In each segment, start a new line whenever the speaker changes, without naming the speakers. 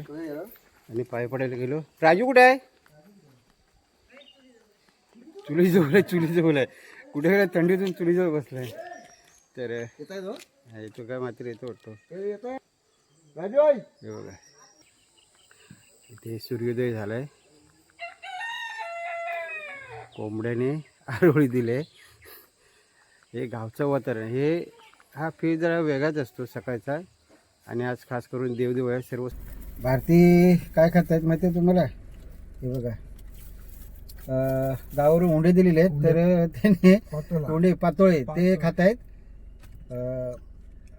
थांबवलं आणि पाय पडायला गेलो. राजू कुठे आहे? चुली जवळ आहे चुली जवळ आहे. कुठे गेला? थंडीतून चुली जवळ बसलाय. तर येतो काय मात्र येतो वाटतो. हे बघा. इथे सूर्योदय झालाय. कोंबड्याने आरोळी दिले. हे गावचं वातावरण हे हा फील जरा वेगळाच असतो सकाळचा. आणि आज खास करून देवदेव आहे सर्व भारती काय खातात माहिती आहे तुम्हाला? हे बघा. अं, गावावरून उंडे दिलेले आहेत तर त्याने उंडे पातोळे ते खात आहेत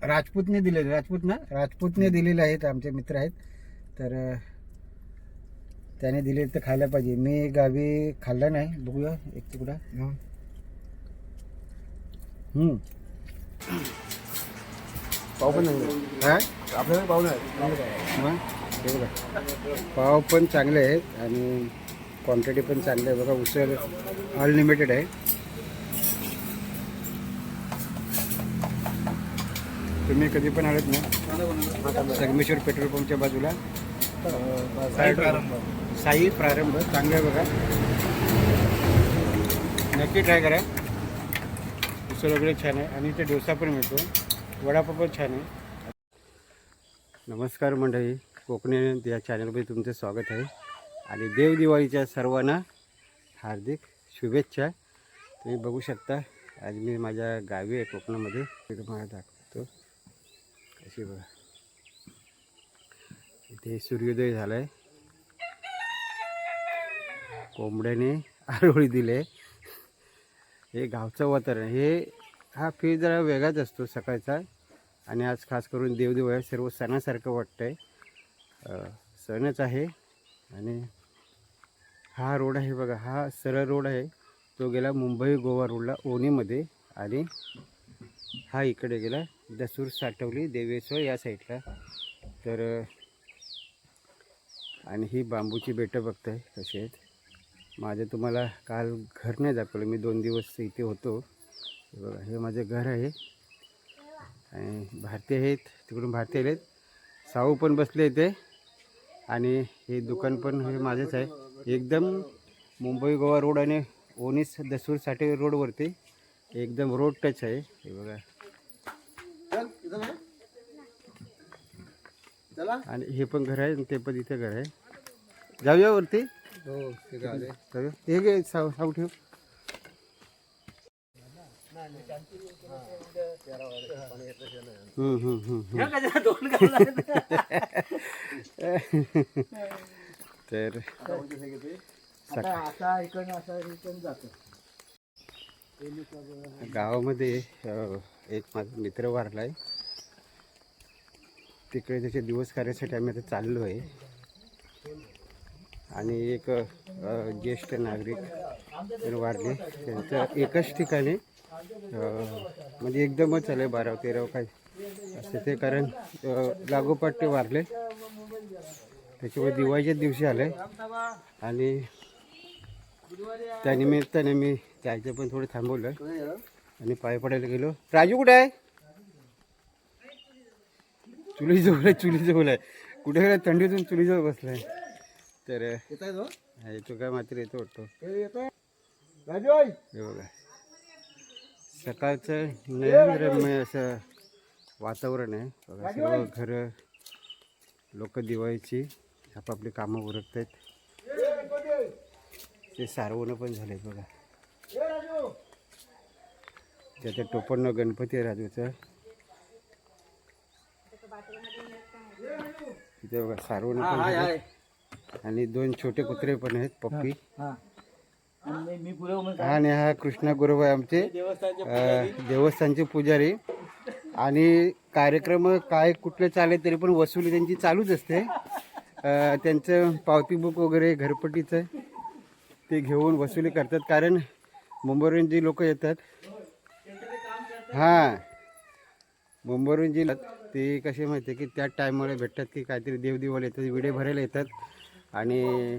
राजपूतने दिलेले राजपूत ना राजपूतने दिलेले आहेत आमचे मित्र आहेत. तर त्याने दिले तर खायला पाहिजे. मी गावी खाल्ला नाही. बघूया एक तुकडा. हम्म.
पाव पण
काय
आपल्याकडे पाव नाही.
हे बघा पाव पण चांगले आहेत आणि क्वांटिटी पण चांगली आहे. बघा उसळ अनलिमिटेड आहे. तुम्ही कधी पण आलेत ना संगमेश्वर पेट्रोल पंपच्या बाजूला साई- साई प्रारंभ. चांगलं आहे बघा. नक्की ट्राय करा. उसळ वगैरे छान आहे. आणि इथे डोसा पण मिळतो. वडापाव पण छान आहे. नमस्कार मंडळी. कोकणी या चॅनलमध्ये तुमचं स्वागत आहे. आणि देवदिवाळीच्या सर्वांना हार्दिक शुभेच्छा. तुम्ही बघू शकता आज मी माझ्या गावी आहे कोकणामध्ये. ते तुम्हाला दाखवतो. कशी बघा. इथे सूर्योदय झाला आहे कोंबड्याने आरोळी दिले. हे गावचं वातावरण हे हा फील जरा वेगळाच असतो सकाळचा. आणि आज खास करून देवदेव सर्व सणासारखं वाटतं आहे सणच आहे. आणि हा रोड आहे बघा हा सरळ रोड आहे. तो गेला मुंबई गोवा रोडला ओणीमध्ये. आणि हा इकडे गेला दसूर साठवली देवेश्वर या साईडला. तर आणि ही बांबूची बेटं बघताय कशी आहेत. माझं तुम्हाला काल घर नाही दाखवलं मी दोन दिवस इथे होतो. बघा हे माझं घर आहे. आणि भारतीय आहेत तिकडून भारतीय आहेत साऊ पण बसले इथे. आणि हे दुकान पण हे माझंच आहे. एकदम मुंबई गोवा रोड आणि ओनीस दसूर साठे रोडवरती एकदम रोड टच आहे. हे बघा.
चला
आणि हे पण घर आहे आणि ते पण इथे घर आहे. जाऊया वरती.
हो
हे घे साऊ ठेव. तर गावामध्ये एक माझा मित्र वारला आहे तिकडे त्याचे दिवस कार्यासाठी आम्ही आता चाललो आहे आणि एक ज्येष्ठ नागरिक तर वारले. त्यांचं एकाच ठिकाणी म्हणजे एकदमच आलं बारा तेराव काय असं ते कारण लागोपाठ ते वारले. त्याच्यामुळे दिवाळीच्याच दिवशी आले आणि त्यानिमित्ताने मी त्यायचं पण थोडं थांबवलं. आणि पाय पडायला गेलो. राजू कुठे आहे? चुलीजवळ आहे चुलीजवळ आहे. कुठे गेला? थंडीतून चुलीजवळ बसलाय. तर
येतो
काय मात्र येतो वाटतो.
हे
बघा सकाळचं नयनरम्य असं वातावरण आहे. बघा सर्व घरं लोक दिवाळीची आपापली कामं उरकत आहेत ते सारवणं पण झाले बघा. त्याचं टोपण गणपती आहे राजूचं. तिथे बघा सारवणं पण झाले आणि दोन छोटे कुत्रे पण आहेत पप्पी.
हा. आणि
हा कृष्णा गुरु आहे आमचे. देवस्थानचे पुजारी. आणि कार्यक्रम काय कुठले चालेल तरी पण वसुली त्यांची चालूच असते. त्यांचं पावती बुक वगैरे घरपट्टीचं ते घेऊन वसुली करतात. कारण मुंबईवरून जी लोक येतात. हां. मुंबईवरून जी ते कसे माहिती आहे की त्या टायमाला भेटतात की काहीतरी देवदिवाला येतात विडे भरायला येतात. आणि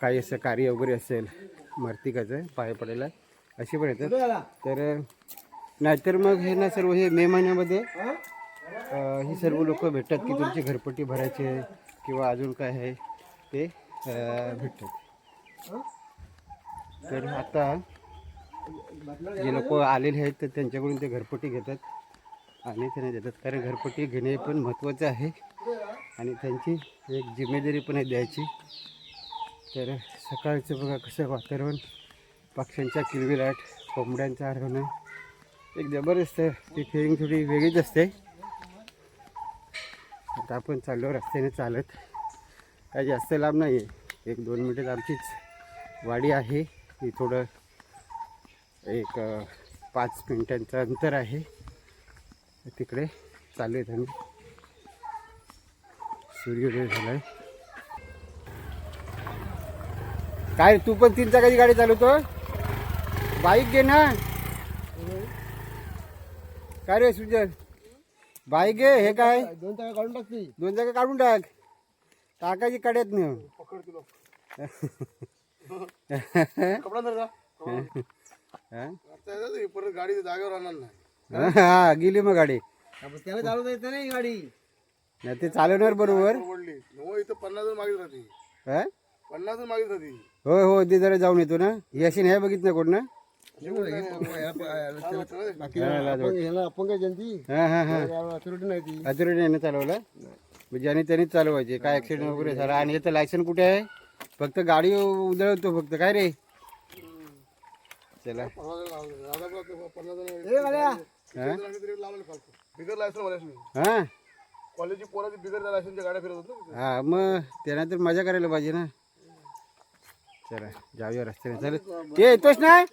काही असं कार्य वगैरे असेल मर्तिकाचं पाय पडायला अशी पण येतात. तर नाहीतर मग हे ना सर्व हे मे महिन्यामध्ये ही सर्व लोक भेटतात की तुमची घरपट्टी भरायची आहे किंवा अजून काय आहे ते भेटतात. तर आता जे लोक आलेले आहेत तर त्यांच्याकडून ते घरपट्टी घेतात आणि त्यांना देतात. कारण घरपट्टी घेणे पण महत्त्वाचं आहे आणि त्यांची एक जिम्मेदारी पण आहे द्यायची. तर सकाळचं बघा कसं वातावरण. पक्ष्यांच्या किलबिलाट कोंबड्यांचं आरवणं एक जबरदस्त ती फिरिंग थोडी वेगळीच असते. आता आपण चाललो रस्त्याने चालत. काय जास्त लांब नाही आहे एक दोन मिनिटात आमचीच वाडी आहे. ती थोडं एक पाच मिनटांचं अंतर आहे. तिकडे चालू आहेत आम्ही सूर्योदय झाला आहे काय तू पण तीन चाकाची गाडी चालवतो? बाईक घे ना. काय रे सुजल बाईक घे हे काय?
दोन टाका काढून टाकते
दोन जागा काढून टाक. टाकायची हा?
धर जा. परत गाडी जागेवर राहणार नाही.
हा गेली मग गाडी.
त्याला चालवता येत नाही गाडी.
नाही ते चालवणार बरोबर.
हो इथं पन्नास मागित राहते
हा?
पन्नास मागित राहते
होय हो ते जरा जाऊन येतो ना. ही अशी नाही बघितलं कोण ना?
आपण काय जयंती
हा हा हा.
अथॉरिटी नाही ती
अथॉरिटी यानं चालवलं? म्हणजे आणि त्यांनीच चालवायचे काय ऍक्सिडेंट वगैरे झाला. आणि याचं लायसन कुठे आहे? फक्त गाडी उधळतो फक्त काय रे? चला?
बिगर लायसन
हा?
कॉलेजची पोराची बिगर लायसनच्या गाड्या फिरत होत
हा मग त्यांना तर मजा करायला पाहिजे ना. चला जाऊया रस्त्याने. चालत ये येतोस ना?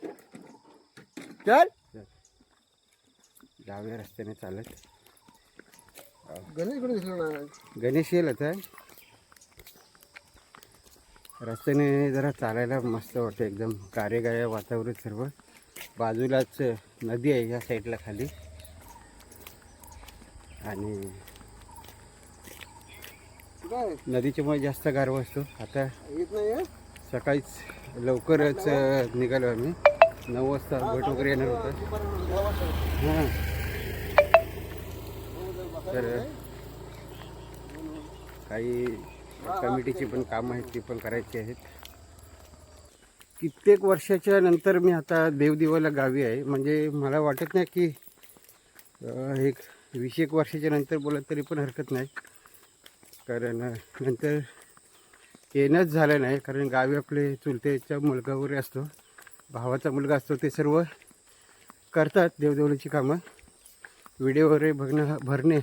चल. जाऊया रस्त्याने चालत.
गणेश कुठे दिसला ना
गणेश येईल आता. रस्त्याने जरा चालायला मस्त वाटतं एकदम. गारेगाया वातावरण सर्व. बाजूलाच नदी आहे या साईडला खाली. आणि नदीच्यामुळे जास्त गारवा असतो. आता
येत नाही
सकाळीच लवकरच निघालो आम्ही. नऊ वाजता भट वगैरे येणार होतं. हां. तर काही कमिटीची पण कामं आहेत ती पण करायची आहेत. कित्येक वर्षाच्या नंतर मी आता देवदिवाला गावी आहे. म्हणजे मला वाटत नाही की एक वीस एक वर्षाच्या नंतर बोलत तरी पण हरकत नाही. कारण नंतर येणंच झालं नाही कारण गावी आपले चुलतेचा मुलगा वगैरे असतो. भावाचा मुलगा असतो ते सर्व करतात देवदेवळीची कामं. व्हिडिओ वगैरे बघणं हा- भरणे.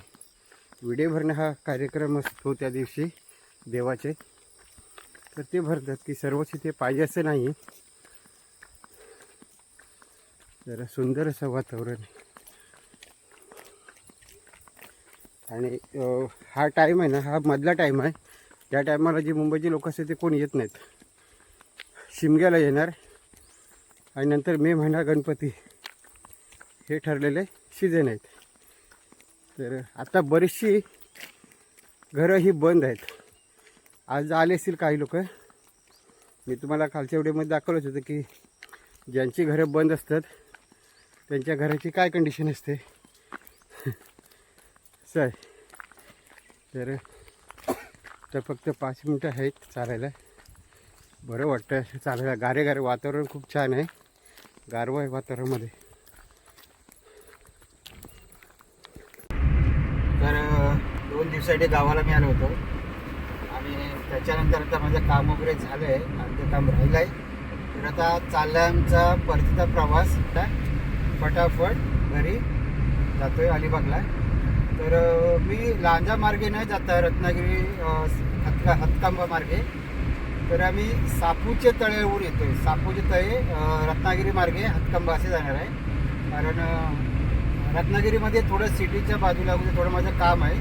व्हिडिओ भरणे हा कार्यक्रम असतो त्या दिवशी देवाचे. तर ते भरतात की सर्वच इथे पाहिजे असं नाही. जरा सुंदर असं वातावरण आणि हा टाईम आहे ना हा मधला टाईम आहे. या टायमाला जी मुंबईची लोक असते ते कोण येत नाहीत. शिमग्याला येणार. आणि नंतर मे महिना गणपती. हे ठरलेले सीझन आहेत. तर आता बरीचशी घरं ही बंद आहेत. आज आले असतील काही लोक. मी तुम्हाला कालच्या व्हिडिओमध्ये दाखवलंच होतं की ज्यांची घरं बंद असतात त्यांच्या घराची काय कंडिशन असते? सर तर तर फक्त पाच मिनटं आहेत चालायला. बरं वाटतं चालायला. गारे गारे वातावरण खूप छान आहे. गारवा आहे वातावरणामध्ये. तर दोन दिवसासाठी गावाला मी आलो होतो. आणि त्याच्यानंतर आता माझं काम वगैरे झालं आहे आणि ते काम राहिलं आहे तर आता चालला आमचा परतीचा प्रवास. आता फटाफट घरी जातोय अलिबागला. तर मी लांजा मार्गे न जाता रत्नागिरी हतका हतकांबा मार्गे. तर आम्ही सापूचे येतो आहे सापूचे तळे रत्नागिरी मार्गे हतकांबा असे जाणार आहे. कारण रत्नागिरीमध्ये थोडं सिटीच्या बाजूला म्हणजे थोडं माझं काम आहे.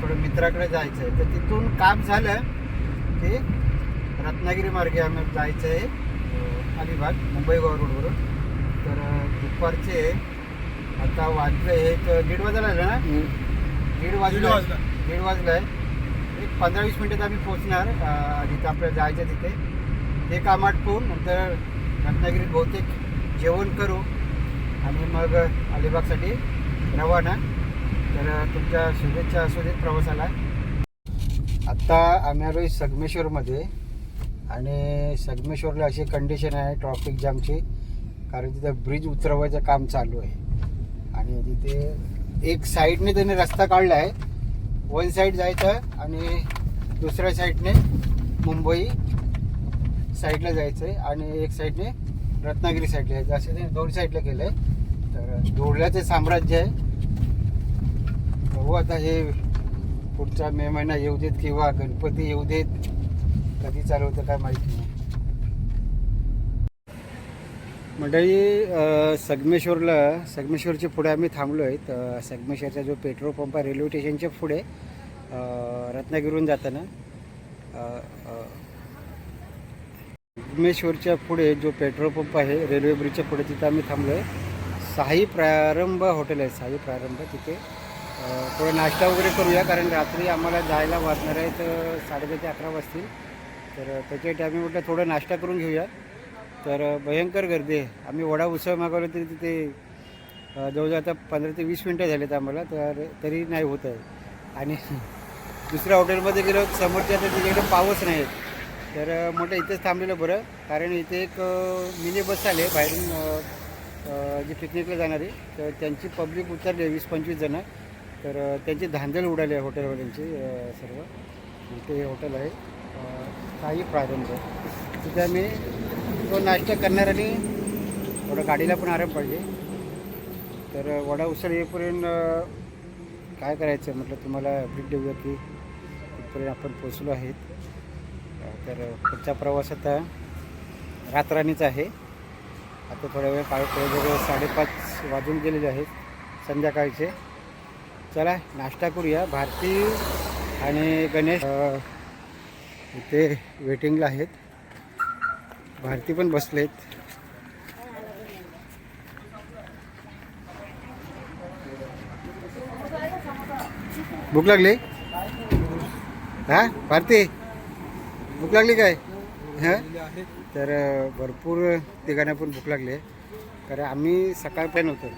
थोडं मित्राकडे जायचं आहे तर तिथून काम झालं की रत्नागिरी मार्गे आम्ही जायचं आहे अलिबाग मुंबई गोवा रोडवरून तर दुपारचे आता वाजले एक दीड वाजायला आलं ना? दीड वाजला. दीड वाजला. आहे एक पंधरा वीस मिनिटात आम्ही पोचणार अ, जिथं आपल्याला जायचं तिथे. ते काम आटपून नंतर रत्नागिरीत बहुतेक जेवण करू. आणि मग अलिबागसाठी रवाना. तर तुमच्या शुभेच्छा असू देत प्रवासाला. आत्ता आम्ही आलो संगमेश्वरमध्ये. आणि संगमेश्वरला अशी कंडिशन आहे ट्रॉफिक जामची कारण तिथं ब्रिज उतरवायचं काम चालू आहे. आणि तिथे एक साईडने त्याने रस्ता काढला आहे. वन साईड जायचं आणि दुसऱ्या साईडने मुंबई साईडला जायचं आहे आणि एक साईडने रत्नागिरी साईडला जायचं असं त्याने दोन साईडला केलं आहे तर धुळ्याचे साम्राज्य आहे. बघू आता हे पुढचा मे महिना येऊ देत किंवा गणपती येऊ देत. कधी चालवतं काय माहिती नाही. मंडळी संगमेश्वरला संगमेश्वरच्या पुढे आम्ही थांबलो आहे तर संगमेश्वरचा जो पेट्रोल पंप आहे रेल्वे स्टेशनच्या पुढे रत्नागिरीहून जाताना संगमेश्वरच्या पुढे जो पेट्रोल पंप आहे रेल्वे ब्रिजच्या पुढे तिथं आम्ही थांबलो आहे साई प्रारंभ हॉटेल आहे साई प्रारंभ तिथे. थोडं नाश्ता वगैरे करूया कारण रात्री आम्हाला जायला वाजणार आहे तर साडेदहा ते अकरा वाजतील. तर त्याच्यासाठी आम्ही म्हटलं थोडं नाश्ता करून घेऊया. तर भयंकर गर्दी आहे. आम्ही वडा उत्सव मागवला तरी तिथे जवळजवळ आता पंधरा ते वीस मिनटं झालेत आम्हाला तर तरी नाही होत आहे. आणि दुसऱ्या हॉटेलमध्ये गेलो समोरच्या तर तिच्याकडे पावच नाही. तर मोठं इथेच थांबलेलं बरं. कारण इथे एक मिनी बस आले बाहेरून जी पिकनिकला जाणारी. तर त्यांची पब्लिक उतरली वीस पंचवीस जणं. तर त्यांची धांदल उडाली आहे हॉटेलवाल्यांची सर्व. इथे हे हॉटेल आहे काही प्रारंभ. तिथे आम्ही तो नाश्ता करणार आणि थोडं गाडीला पण आराम पाहिजे. तर वडा उसळ येईपर्यंत काय करायचं? म्हटलं तुम्हाला अपडेट देऊया की इथपर्यंत आपण पोचलो आहेत. तर पुढचा प्रवास आता रात्रानीच आहे. आता थोड्या वेळ काळ जवळ साडेपाच वाजून गेलेले आहेत संध्याकाळचे. चला नाश्ता करूया. भारती आणि गणेश इथे वेटिंगला आहेत. भारती पण बसलेत. भूक लागली? हा? भारती? भूक लागली काय? हां? तर भरपूर तिघांना पण भूक लागली. आहे कारण आम्ही सकाळ पण नव्हतो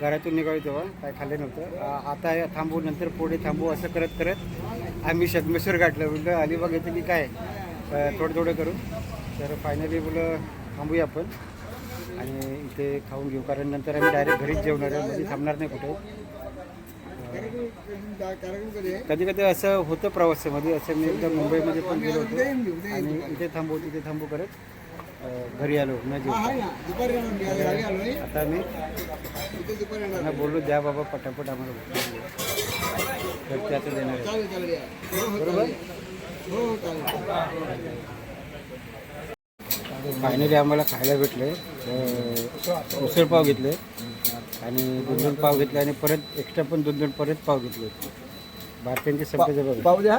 घरातून निघालो तेव्हा काय खाल्लं नव्हतं. आता थांबू नंतर पुढे थांबू असं करत करत आम्ही शदमेश्वर गाठलं म्हटलं अलिबाग येते की काय? थोडं थोडं करून तर फायनली बोलं थांबूया आपण. आणि इथे खाऊन घेऊ कारण नंतर आम्ही डायरेक्ट घरीच जेवणार आहे मध्ये थांबणार नाही कुठे.
कधी
कधी असं होतं प्रवासामध्ये असं मी एकदा मुंबईमध्ये पण गेलो होतो. आणि इथे थांबू तिथे थांबू करत घरी आलो न जेवता. आता मी त्यांना बोललो द्या बाबा पटापट आम्हाला भूक लागली. आहे." तर आता देणार बरोबर? फायनली आम्हाला खायला भेटले. उसळ पाव घेतले. आणि दोन दोन पाव घेतले आणि परत एक्स्ट्रा पण दोन दोन परत पाव घेतले. भारतीयांचे संपले
पाहू द्या.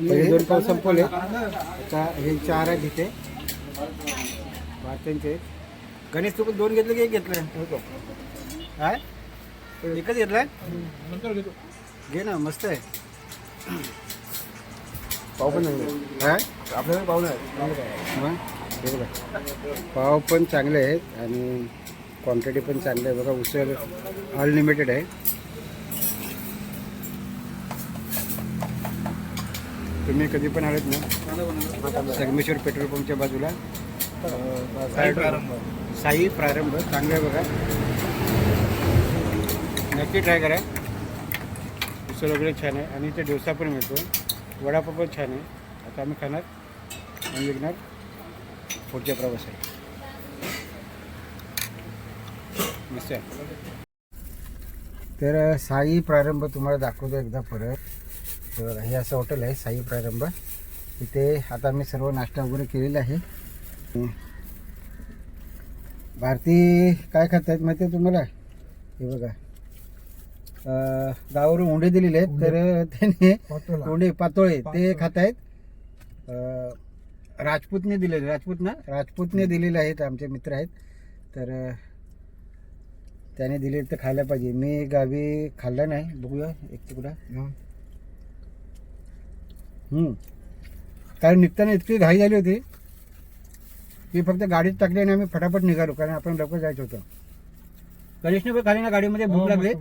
दोन पाव संपवले. आता हे चार आहे तिथे भारतीयांचे गणेश तू दोन घेतले की एक घेतलं? काय? एकच घेतला
नंतर घेतो.
घे ना मस्त आहे.
पाव पण नाही
काय?
आपल्याकडे
मग? हे बघा पाव पण चांगले आहेत आणि क्वांटिटी पण चांगली आहे बघा उसळ अनलिमिटेड आहे. तुम्ही कधी पण आलेत ना संगमेश्वर पेट्रोल पंपच्या बाजूला साई प्रारंभ. चांगलं आहे बघा. नक्की ट्राय करा. उसळ वगैरे छान आहे. आणि इथे डोसा पण मिळतो. वडापाव पण छान आहे. आता आम्ही खाणार आणि विकणार पुढच्या प्रवास मस्त आहे. तर साई प्रारंभ तुम्हाला दाखवतो एकदा परत. तर हे असं हॉटेल आहे साई प्रारंभ. इथे आता आम्ही सर्व नाश्ता वगैरे केलेला आहे. भारती काय खात आहेत माहिती आहे तुम्हाला? हे बघा. गावावरून उंडे दिलेले आहेत तर त्याने. उंडे पातोळे ते खात आहेत राजपूतने दिलेले राजपूत ना राजपूतने दिलेले आहेत आमचे मित्र आहेत. तर त्याने दिले तर खायला पाहिजे. मी गावी खाल्लं नाही. बघूया एक तुकडा. हम्म. कारण निघताना इतकी घाई झाली होती. की फक्त गाडीत टाकली आणि आम्ही फटाफट निघालो कारण आपण लवकर जायचं होतं. पण खाली ना गाडीमध्ये भूक लागली.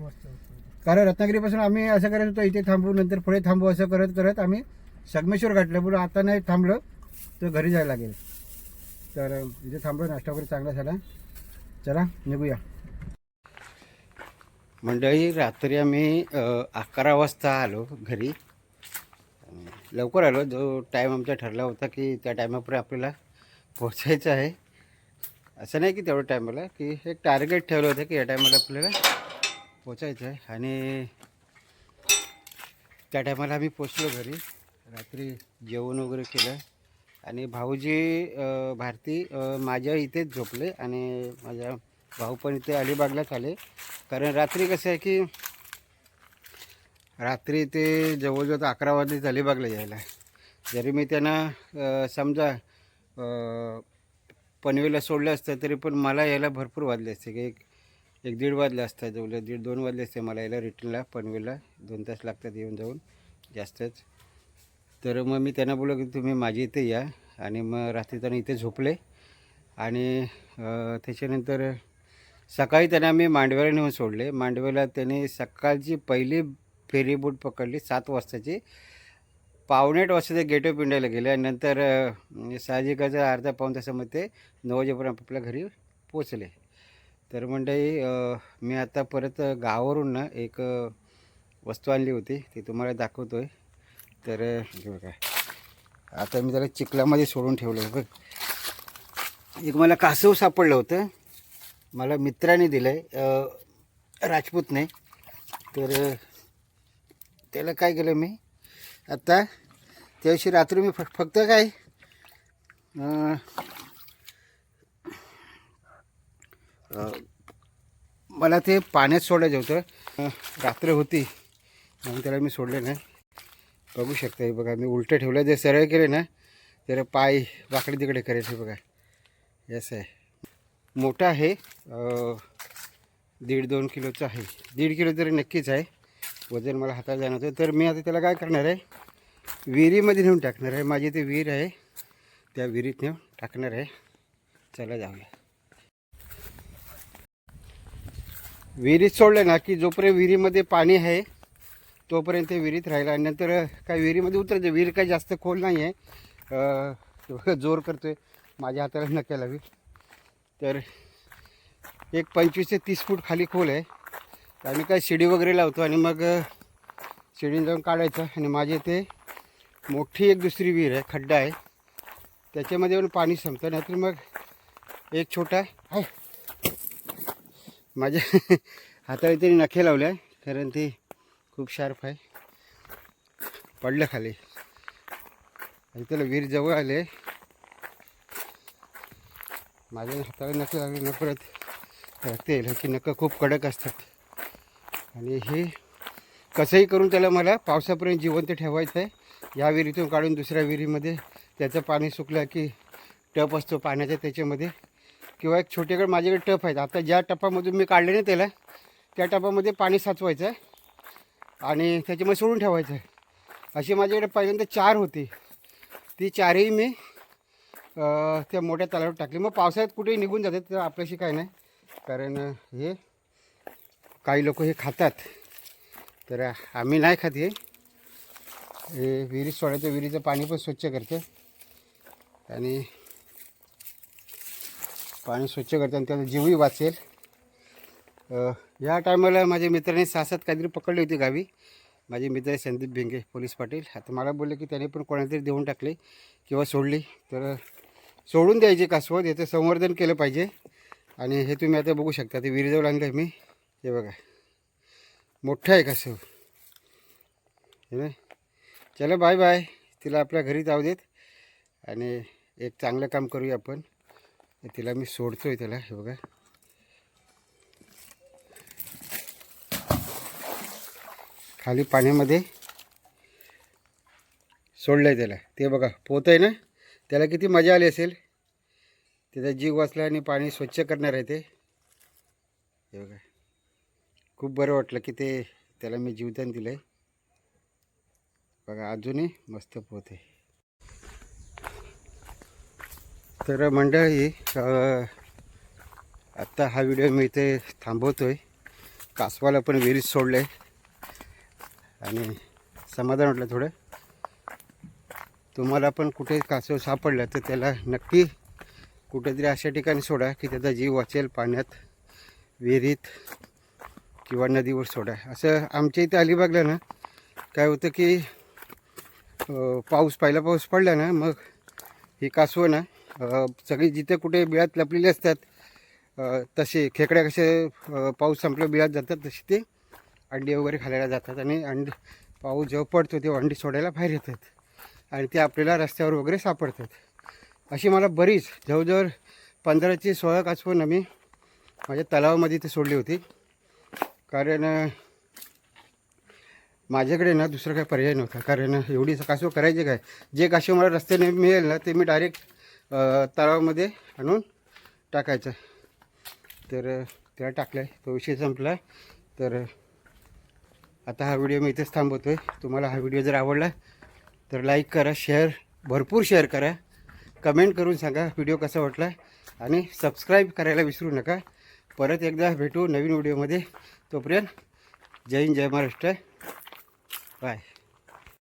कारण रत्नागिरीपासून आम्ही असं करत होतो इथे थांबू नंतर पुढे थांबू असं करत करत आम्ही संगमेश्वर गाठलं पण आता नाही थांबलं तर घरी जायला लागेल. तर इथे थांबलो नाश्ता वगैरे चांगला झाला. चला निघूया. मंडळी रात्री आम्ही अकरा वाजता आलो घरी. लवकर आलो. जो टाईम आमचा ठरला होता की त्या टायमापुढे आपल्याला पोहोचायचं आहे. असं नाही की तेवढं टायमाला की एक टार्गेट ठेवलं होतं की या टायमाला आपल्याला पोचायचं आहे आणि त्या टायमाला आम्ही पोचलो घरी. रात्री जेवण वगैरे केलं. आणि भाऊजी भारती माझ्या इथेच झोपले आणि माझ्या भाऊ पण इथे अलिबागलाच आले. कारण रात्री कसं आहे की रात्री ते जवळजवळ अकरा वाजलेच अलिबागला यायला. जरी मी त्यांना समजा पनवेला सोडलं असतं तरी पण मला यायला भरपूर वाजले असते. की एक एक दीड वाजले असतात जवळ दीड दोन वाजले असते मला यायला रिटर्नला पनवेलला. दोन तास लागतात येऊन जाऊन जास्तच. तर मग मी त्यांना बोललो की तुम्ही माझी इथे या. आणि मग रात्री त्यांना इथे झोपले. आणि त्याच्यानंतर सकाळी त्यांना मी मांडव्याला नेऊन सोडले. मांडव्याला त्याने सकाळची पहिली फेरी बोट पकडली सात वाजताची. पावणे आठ वाजता ते गेट ऑफ इंडियाला गेले. आणि नंतर अ, अर्धा पाऊण तासामध्ये ते नऊ वाजेपर्यंत आपल्या घरी पोचले तर मंडळी मी आता परत गावावरून ना एक वस्तू आणली होती. ती तुम्हाला दाखवतो आहे तर बघा. आता मी त्याला चिखलामध्ये सोडून ठेवलं आहे बघ. एक मला कासव सापडलं होतं. मला मित्राने दिलं आहे राजपूतने. तर त्याला काय केलं मी? आत्ता त्याविषयी रात्री मी फक्त काय? मला ते पाण्यात सोडायचं होतं. रात्र होती. म्हणून त्याला मी सोडले नाही. बघू शकता हे बघा मी उलटं ठेवलं जे सरळ केले ना तर पाय वाकडे तिकडे करायचे बघा. यस आहे. मोठा आहे. दीड दोन किलोचं आहे. दीड किलो तरी नक्कीच आहे. वजन मला हाताला जाणार होतं तर मी आता त्याला काय करणार आहे? विहिरीमध्ये नेऊन टाकणार आहे. माझी ते विहीर आहे. त्या विहिरीत नेऊन टाकणार आहे. चला जाऊया. विहिरीत सोडलं ना की जोपर्यंत विहिरीमध्ये पाणी आहे तोपर्यंत ते विहिरीत राहिलं. आणि नंतर काय विहिरीमध्ये उतरायचं विहीर काही जास्त खोल नाही आहे जोर करतो आहे माझ्या हाताला नक्या लावी. तर एक पंचवीस ते तीस फूट खाली खोल आहे. तर आम्ही काय शिडी वगैरे लावतो आणि मग अ, जाऊन काढायचं. आणि माझे ते मोठी एक दुसरी विहीर आहे खड्डा आहे. त्याच्यामध्ये पण पाणी संपतं. नाहीतर मग एक छोटा आहे. माझ्या हाताला तरी नखे लावले आहे कारण ते खूप शार्प आहे. पडलं खाली. आणि त्याला विहीर जवळ आले. माझ्या हाताला नखे लागले न परत रक्ते येईल. की नखं खूप कडक असतात. आणि हे कसंही करून त्याला मला पावसापर्यंत जिवंत ठेवायचं आहे. या विहिरीतून काढून दुसऱ्या विहिरीमध्ये त्याचं पाणी सुकलं की टप असतो पाण्याचा त्याच्यामध्ये. किंवा एक छोटेकडे माझ्याकडे टप आहेत. आता ज्या टपामधून मी काढले नाही त्याला त्या टपामध्ये पाणी साचवायचं आहे आणि त्याच्यामध्ये सोडून ठेवायचं. आहे अशी माझ्याकडे पहिल्यांदा चार होती. ती चारही मी त्या मोठ्या तलावर टाकली. मग पावसाळ्यात कुठेही निघून जातात तर आपल्याशी काय नाही. कारण हे काही लोक हे खातात. तर आम्ही नाही खात हे. हे विहिरीत सोडायचं विहिरीचं पाणी पण स्वच्छ करते. आणि पाणी स्वच्छ करते आणि त्याचा जीवही वाचेल. या टायमाला माझ्या मित्राने सहा सात काहीतरी पकडली होती गावी. माझे मित्र संदीप भिंगे पोलीस पाटील. आता मला बोलले की त्याने पण कोणातरी देऊन टाकले किंवा सोडली. तर सोडून द्यायचे कासवत याचं संवर्धन केलं पाहिजे. आणि हे तुम्ही आता बघू शकता ते विहिरीजवळ आणलं आहे मी. हे बघा. मोठं आहे कासव. हे ना? चला बाय बाय तिला आपल्या घरी जाऊ देत. आणि एक चांगलं काम करूया आपण. तिला मी सोडतो आहे त्याला हे बघा. खाली पाण्यामध्ये सोडलं आहे त्याला. ते बघा पोत आहे ना? त्याला किती मजा आली असेल. त्याचा जीव वाचला आणि पाणी स्वच्छ करणार आहे ते. हे बघा. खूप बरं वाटलं की ते त्याला मी जीवदान दिलं आहे बघा अजूनही मस्त पोत आहे. तर मंडळी आत्ता हा व्हिडिओ मी इथे थांबवतो आहे कासवाला पण विहिरीत सोडलं आहे आणि समाधान वाटलं थोडं. तुम्हाला पण कुठे कासव सापडलं तर त्याला नक्की कुठेतरी अशा ठिकाणी सोडा की त्याचा जीव वाचेल पाण्यात विहिरीत किंवा नदीवर सोडा. असं आमच्या इथे अलिबागला ना काय होतं की पाऊस पहिला पाऊस पडला ना मग ही कासवं ना सगळी जिथे कुठे बिळात लपलेले असतात तसे खेकड्या कसे पाऊस संपल्या बिळात जातात तसे ते अंडी वगैरे खायला जातात आणि अंडी पाऊस जेव्हा पडतो तेव्हा अंडी सोडायला बाहेर येतात आणि ते आपल्याला रस्त्यावर वगैरे सापडतात. अशी मला बरीच जवळजवळ पंधराची सोळा कासवं आम्ही मी माझ्या तलावामध्ये ते सोडली होती. कारण माझ्याकडे ना दुसरा काही पर्याय नव्हता. कारण एवढी कासव करायचे काय? जे कासव मला रस्त्याने मिळेल ना ते मी डायरेक्ट तलावामध्ये आणून टाकायचं. तर त्याला टाकलं आहे तो विषय संपला आहे तर आता हा व्हिडिओ मी इथेच थांबवतो आहे तुम्हाला हा व्हिडिओ जर आवडला तर लाईक करा शेअर भरपूर शेअर करा. कमेंट करून सांगा व्हिडिओ कसा वाटला. आणि सबस्क्राईब करायला विसरू नका. परत एकदा भेटू नवीन व्हिडिओमध्ये. तोपर्यंत जय हिंद जय महाराष्ट्र. बाय.